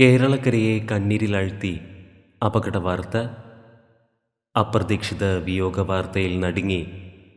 കേരളക്കരയെ കണ്ണീരിലാഴ്ത്തി അപകട വാർത്ത അപ്രതീക്ഷിത വിയോഗ വാർത്തയിൽ നടുങ്ങി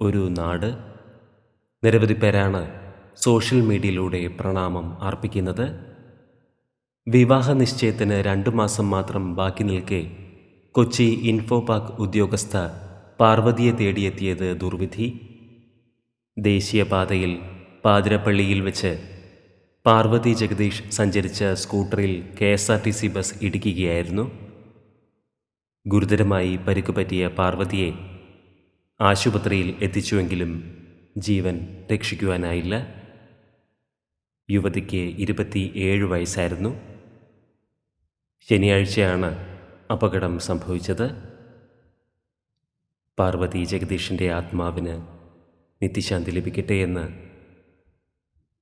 ഒരു നാട്. നിരവധി പേരാണ് സോഷ്യൽ മീഡിയയിലൂടെ പ്രണാമം അർപ്പിക്കുന്നത്. വിവാഹ നിശ്ചയത്തിന് രണ്ടു മാസം മാത്രം ബാക്കി നിൽക്കെ കൊച്ചി ഇൻഫോപാക് ഉദ്യോഗസ്ഥ പാർവതിയെ തേടിയെത്തിയത് ദുർവിധി. ദേശീയപാതയിൽ പാതിരപ്പള്ളിയിൽ വെച്ച് പാർവതി ജഗദീഷ് സഞ്ചരിച്ച സ്കൂട്ടറിൽ K S R T C bus ഇടിക്കുകയായിരുന്നു. ഗുരുതരമായി പരിക്കുപറ്റിയ പാർവതിയെ ആശുപത്രിയിൽ എത്തിച്ചുവെങ്കിലും ജീവൻ രക്ഷിക്കുവാനായില്ല. യുവതിക്ക് ഇരുപത്തി ഏഴ് വയസ്സായിരുന്നു. ശനിയാഴ്ചയാണ് അപകടം സംഭവിച്ചത്. പാർവതി ജഗദീഷിന്റെ ആത്മാവിന് നിത്യശാന്തി ലഭിക്കട്ടെ എന്ന്